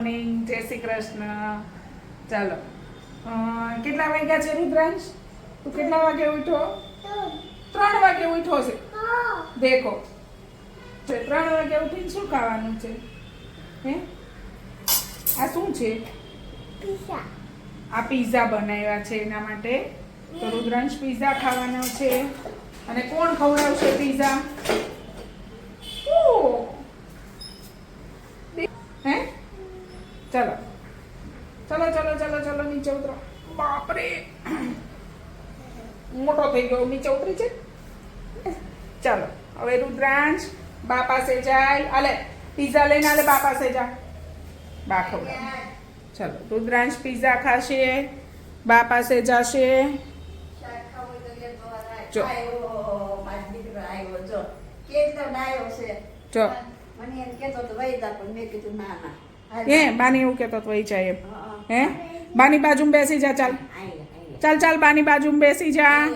Morning જય શ્રી કૃષ્ણ. ચાલો. કેટલા વાગ્યા છે રુદ્રાંશ? તું કેટલા વાગે ઉઠો? ત્રણ વાગે ઉઠો છે. દેખો ત્રણ વાગે ઉઠીને શું ખાવાનું છે? હે? આ શું છે? આ પીઝા બનાવ્યા છે એના માટે. તો રુદ્રાંશ પીઝા ખાવાનો છે. અને કોણ ખવડાવશે પીઝા ઓ! હે ચલો ચલો ચલો નીચે ઉતરો. બાપરે! મોટો થઈ ગયો નીચે ઉતરી છે. ચાલો હવે રુદ્રાંશ બા પાસે જાય. અલે પીઝા લઈને આલે બા પાસે જા. બા ખવડાવે. ચલો રુદ્રાંશ પીઝા ખાશે બા પાસે જશે. જો. જો. હે બાને એવું કેતો તો વહી જાય એમ. હે બાની બાજુમાં બેસી જા ચાલ. ચાલ ચાલ બાની બાજુમાં બેસી જા.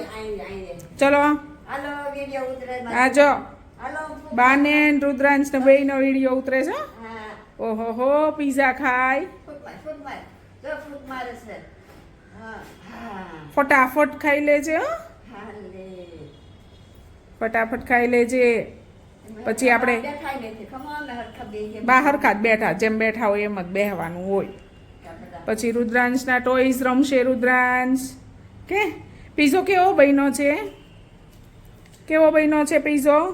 ચલો. આ જો બાને રુદ્રાંશ ને બે નો વીડિયો ઉતરે છે ઓહો હો પીઝા ખાય. ફટાફટ ખાઈ લેજે હો. ફટાફટ ખાઈ લેજે. પછી આપણે બહાર ખાત બેઠા જેમ બેઠા હોય એમ જ બેહવાનું હોય. પછી રુદ્રાંશના ટોઈઝ રમશે રુદ્રાંશ. કે? પીઝો કેવો બહેનો છે? કેવો બહેનો છે પીઝો?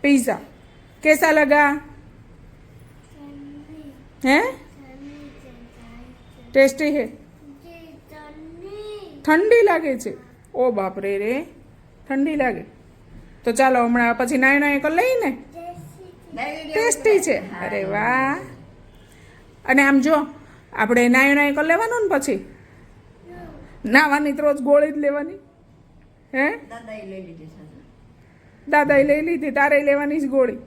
પીઝા. કેસા લગા? હે? ટેસ્ટી હે? ઠંડી લાગે છે. ઓ બાપરે રે. ઠંડી લાગે. તો ચાલો હમણાં પછી નાય નાય કરી લઈને ટેસ્ટી છે. અરે વાહ. અને આમ જો આપણે નાય નાય કરી લેવાનું ને પછી? નાવાની તો રોજ ગોળી જ લેવાની. હે? દાદાએ લઈ લીધી તારે લેવાની જ ગોળી.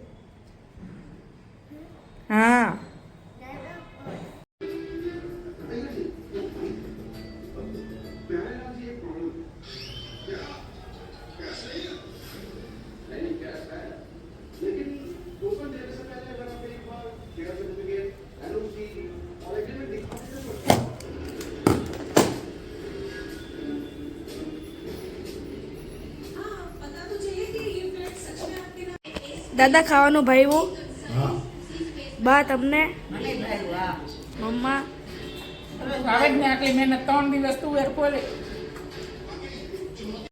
હા. દાદા ખાવાનું ભાઈવું બા તમને. મમ્મા. આવે જ ને આટલી મહેનત ત્રણ દિવસ તુવેર ખોલે